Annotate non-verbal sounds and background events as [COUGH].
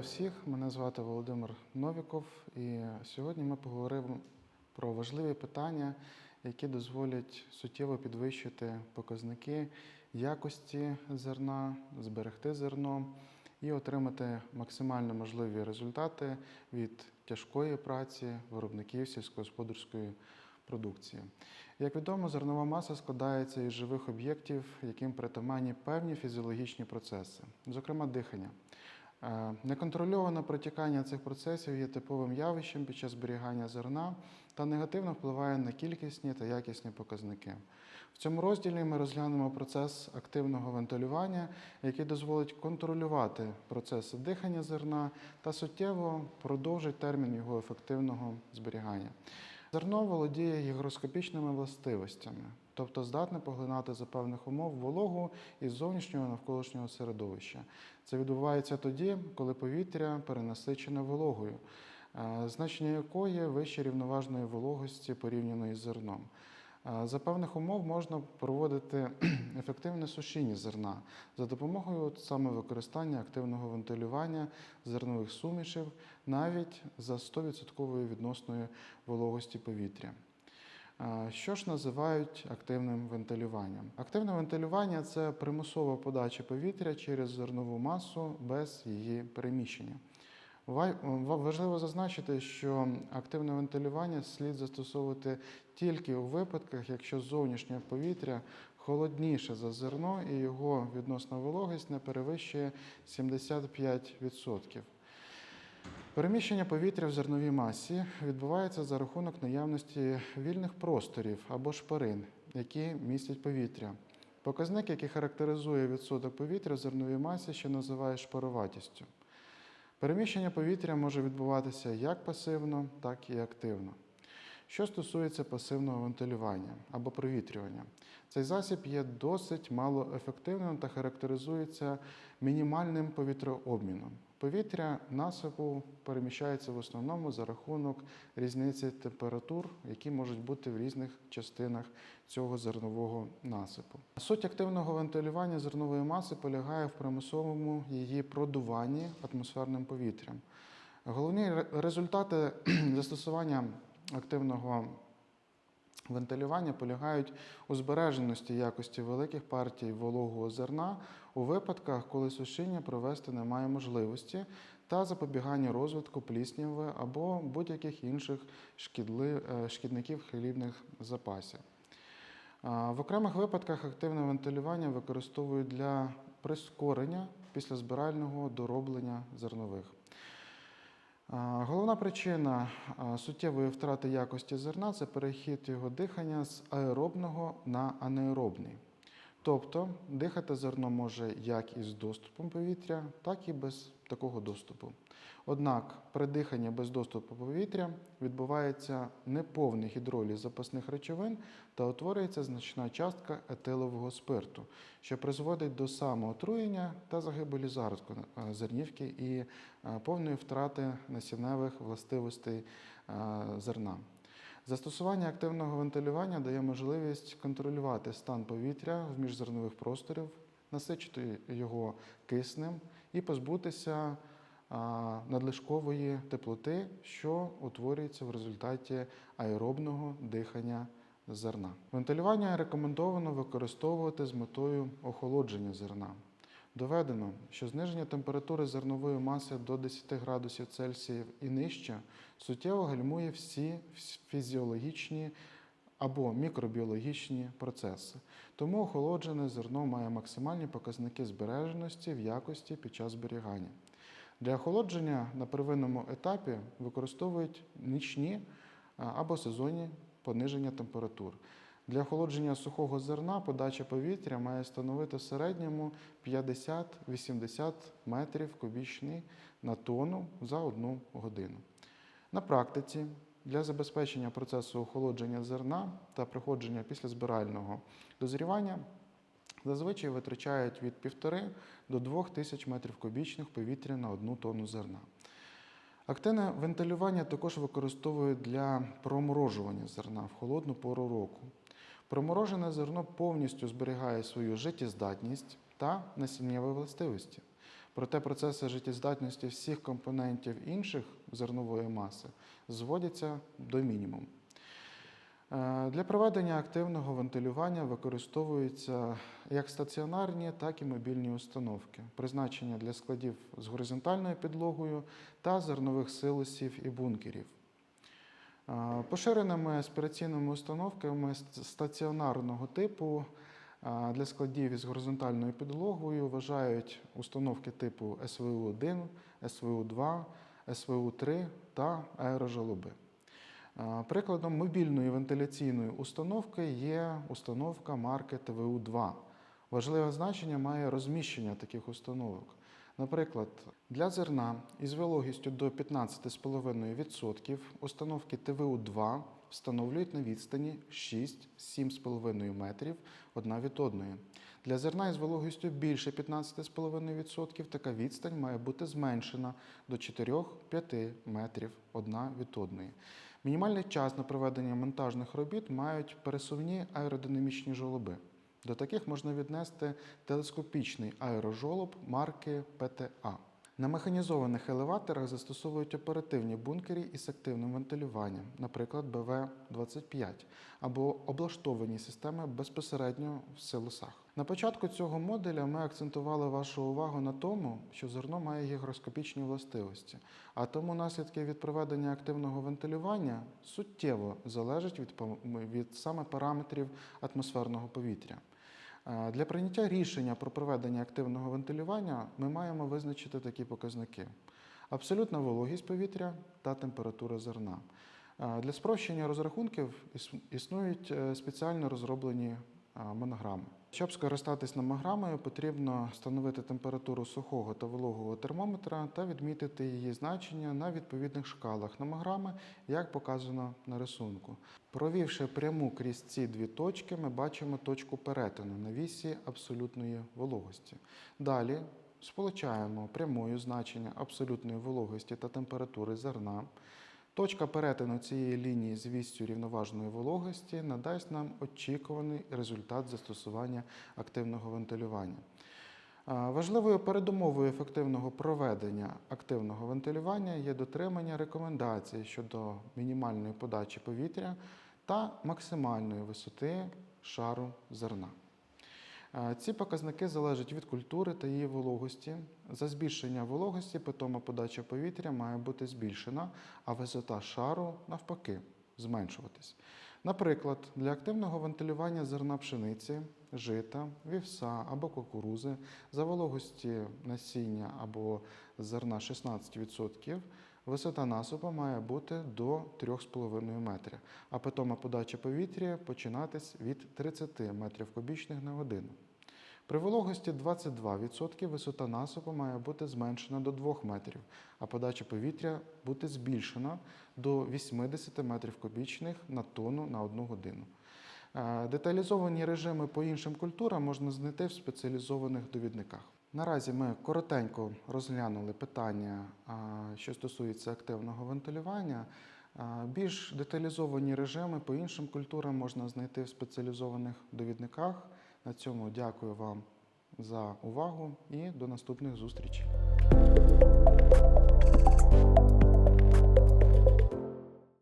Вітаю всіх! Мене звати Володимир Новіков, і сьогодні ми поговоримо про важливі питання, які дозволять суттєво підвищити показники якості зерна, зберегти зерно і отримати максимально можливі результати від тяжкої праці виробників сільськогосподарської продукції. Як відомо, зернова маса складається із живих об'єктів, яким притаманні певні фізіологічні процеси, зокрема дихання. Е, Неконтрольоване протікання цих процесів є типовим явищем під час зберігання зерна та негативно впливає на кількісні та якісні показники. В цьому розділі ми розглянемо процес активного вентилювання, який дозволить контролювати процеси дихання зерна та суттєво продовжить термін його ефективного зберігання. Зерно володіє гігроскопічними властивостями, тобто здатне поглинати за певних умов вологу із зовнішнього навколишнього середовища. Це відбувається тоді, коли повітря перенасичене вологою, е, значення якої вище рівноважної вологості порівняно із зерном. За певних умов можна проводити [CLEARS THROAT] ефективне сушіння зерна за допомогою саме використання активного вентилювання зернових сумішів навіть за 100% відносної вологості повітря. Що ж називають активним вентилюванням? Активне вентилювання це примусова подача повітря через зернову масу без її переміщення. Важливо зазначити, що активне вентилювання слід застосовувати тільки у випадках, якщо зовнішнє повітря холодніше за зерно і його відносна вологість не перевищує 75%. Переміщення повітря в зерновій масі відбувається за рахунок наявності вільних просторів або шпарин, які містять повітря. Показник, який характеризує відсоток повітря в зерновій масі, ще називає шпароватістю. Переміщення повітря може відбуватися як пасивно, так і активно. Що стосується пасивного вентилювання або провітрювання, цей засіб є досить малоефективним та характеризується мінімальним повітрообміном. Повітря насипу переміщається в основному за рахунок різниці температур, які можуть бути в різних частинах цього зернового насипу. Суть активного вентилювання зернової маси полягає в примусовому її продуванні атмосферним повітрям. Головні результати [CLEARS THROAT] застосування активного вентилювання полягають у збереженості якості великих партій вологого зерна у випадках, коли сушіння провести немає можливості, та запобігання розвитку плісняви або будь-яких інших шкідли, е, шкідників хлібних запасів. В окремих випадках активне вентилювання використовують для прискорення післязбирального дороблення зернових. Головна причина суттєвої втрати якості зерна це перехід його дихання з аеробного на анаеробний. Тобто дихати зерно може як із доступом повітря, так і без такого доступу. Однак при диханні без доступу повітря відбувається неповний гідроліз запасних речовин та утворюється значна частка етилового спирту, що призводить до самоотруєння та загибелі зародку е, зернівки і е, повної втрати насінневих властивостей е, зерна. Застосування активного вентилювання дає можливість контролювати стан повітря в міжзернових просторів, насичити його киснем і позбутися надлишкової теплоти, що утворюється в результаті аеробного дихання зерна. Вентилювання рекомендовано використовувати з метою охолодження зерна. Доведено, що зниження температури зернової маси до 10 градусів Цельсія і нижче суттєво гальмує всі фізіологічні або мікробіологічні процеси. Тому охолоджене зерно має максимальні показники збереженості в якості під час зберігання. Для охолодження на первинному етапі використовують нічні або сезонні пониження температур. Для охолодження сухого зерна подача повітря має становити в середньому 50-80 метрів кубічний на тонну за одну годину. На практиці для забезпечення процесу охолодження зерна та проходження післязбирального дозрівання зазвичай витрачають від 1,5 до 2 тисяч метрів кубічних повітря на одну тонну зерна. Активне вентилювання також використовують для проморожування зерна в холодну пору року. Проморожене зерно повністю зберігає свою життєздатність та насіннєві властивості. Проте процеси життєздатності всіх компонентів інших зернової маси зводяться до мінімуму. Е, Для проведення активного вентилювання використовуються як стаціонарні, так і мобільні установки, призначення для складів з горизонтальною підлогою та зернових силосів і бункерів. Поширеними аспіраційними установками стаціонарного типу для складів із горизонтальною підлогою вважають установки типу СВУ-1, СВУ-2, СВУ-3 та аерожолоби. Е, Прикладом мобільної вентиляційної установки є установка марки ТВУ-2. Важливе значення має розміщення таких установок. Наприклад, для зерна із вологістю до 15,5% установки ТВУ-2 встановлюють на відстані 6-7,5 метрів одна від одної. Для зерна із вологістю більше 15,5% така відстань має бути зменшена до 4-5 метрів одна від одної. Мінімальний час на проведення монтажних робіт мають пересувні аеродинамічні жолоби. До таких можна віднести телескопічний аерожолоб марки ПТА. На механізованих елеваторах застосовують оперативні бункери із активним вентилюванням, наприклад, БВ-25, або облаштовані системи безпосередньо в силосах. На початку цього модуля ми акцентували вашу увагу на тому, що зерно має гігроскопічні властивості, а тому наслідки від проведення активного вентилювання суттєво залежать від, від саме параметрів атмосферного повітря. Е, Для прийняття рішення про проведення активного вентилювання ми маємо визначити такі показники: абсолютна вологість повітря та температура зерна. Е, Для спрощення розрахунків існують е, спеціально розроблені монограми. Щоб скористатись номограмою, потрібно встановити температуру сухого та вологого термометра та відмітити її значення на відповідних шкалах номограми, як показано на рисунку. Провівши пряму крізь ці дві точки, ми бачимо точку перетину на вісі абсолютної вологості. Далі сполучаємо прямою значення абсолютної вологості та температури зерна. Точка перетину цієї лінії з вістю рівноважної вологості надасть нам очікуваний результат застосування активного вентилювання. Важливою передумовою ефективного проведення активного вентилювання є дотримання рекомендацій щодо мінімальної подачі повітря та максимальної висоти шару зерна. Ці показники залежать від культури та її вологості. За збільшення вологості питома подача повітря має бути збільшена, а висота шару навпаки зменшуватись. Наприклад, для активного вентилювання зерна пшениці, жита, вівса або кукурузи за вологості насіння або зерна 16%, висота насипу має бути до 3,5 метрів, а питома подача повітря починатись від 30 метрів кубічних на годину. При вологості 22% висота насипу має бути зменшена до 2 метрів, а подача повітря бути збільшена до 80 метрів кубічних на тонну на 1 годину. Е, Деталізовані режими по іншим культурам можна знайти в спеціалізованих довідниках. Наразі ми коротенько розглянули питання, що стосується активного вентилювання. Більш деталізовані режими по іншим культурам можна знайти в спеціалізованих довідниках. На цьому дякую вам за увагу і до наступних зустрічей.